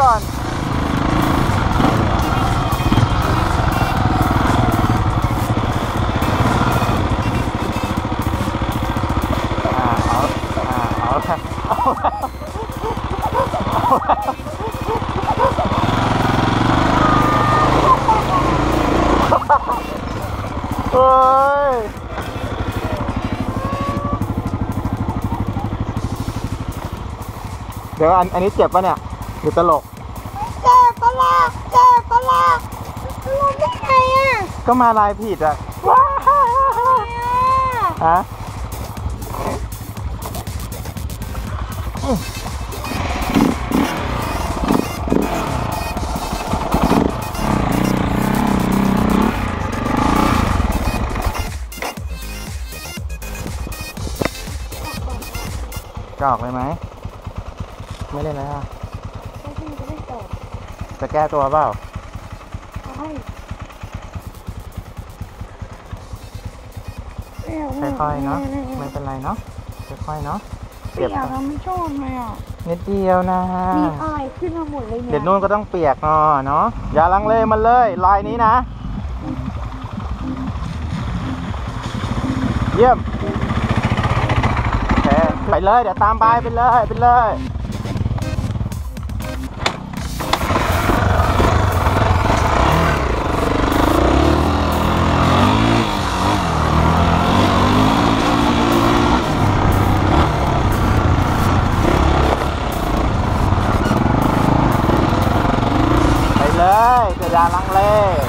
ก่อนเฮ้ยเดี๋ยวอันอันนี้เจ็บปะเนี่ยหรือตลก เจ็บปะล่ะรู้ได้ไงอะก็มาลายผิดอะว้าฮะจะออกเลยไหม ไม่เล่นแล้วอะไม่ใช่จะไม่ตกจะแก้ตัวเปล่าใช่ ค่อยๆเนาะไม่เป็นไรเนาะค่อยๆเนาะเปียกอะไม่ชอบเลยอะนิดเดียวนะมีอะไรขึ้นมาหมดเลยเนี่ยเดี๋ยวนู่นก็ต้องเปียกเนาะเนาะอย่าลังเลมันเลยลายนี้นะ เยี่ยมโอเคไปเลยเดี๋ยวตามไปไปเลยไปเลย ย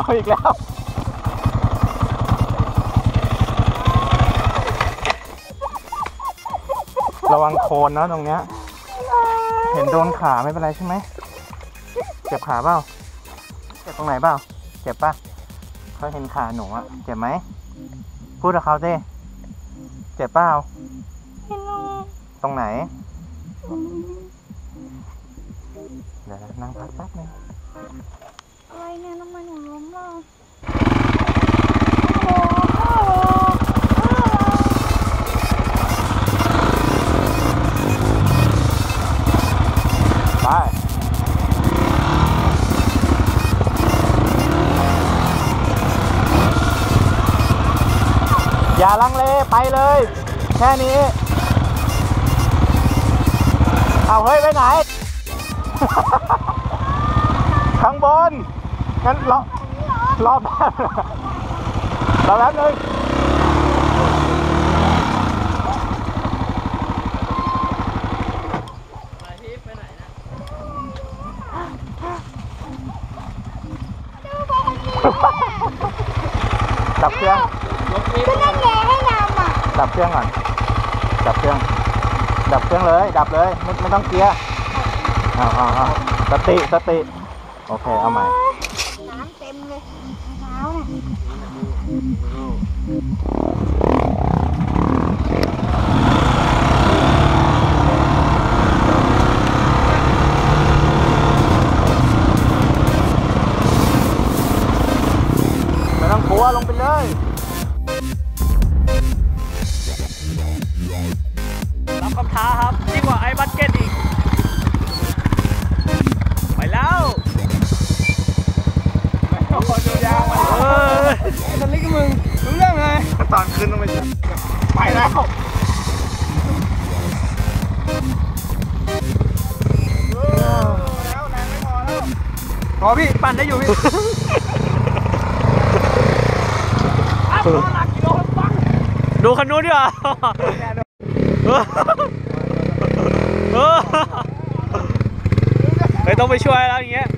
เอาอีกแล้ว ระวังโคนนะตรงเนี้ย เห็นโดนขาไม่เป็นไรใช่ไหม เจ็บขาเปล่า เจ็บตรงไหนเปล่า เจ็บปะเขาเห็นขาหนูอะเจ็บไหม พูดกับเขาสิเจ็บเปล่า ตรงไหน เดี๋ยวนั่งพักแป๊บนึงอะไรเนี่ยทำมหนู อย่าลังเลไปเลย แค่นี้ เอาเฮ้ยไปไหน ข้างบน งั้นรอรอแป๊บรอแป๊บนึงดับเครื่อง ก็นั่นแหละให้นำอะดับเครื่องก่อน ดับเครื่อง ดับเครื่องเลย ดับเลย ไม่ไม่ต้องเกียร์เอาเอาเอาสติ สติ โอเค เอาใหม่ น้ำเต็มเลยเท้าเนี่ย อนขึ้นต้องไปไปแล้วพอพี่ ปั่นได้อยู่พี่ดูคันนู้นดีกว่าเออเออไม่ต้องไปช่วยแล้วอย่างเงี้ย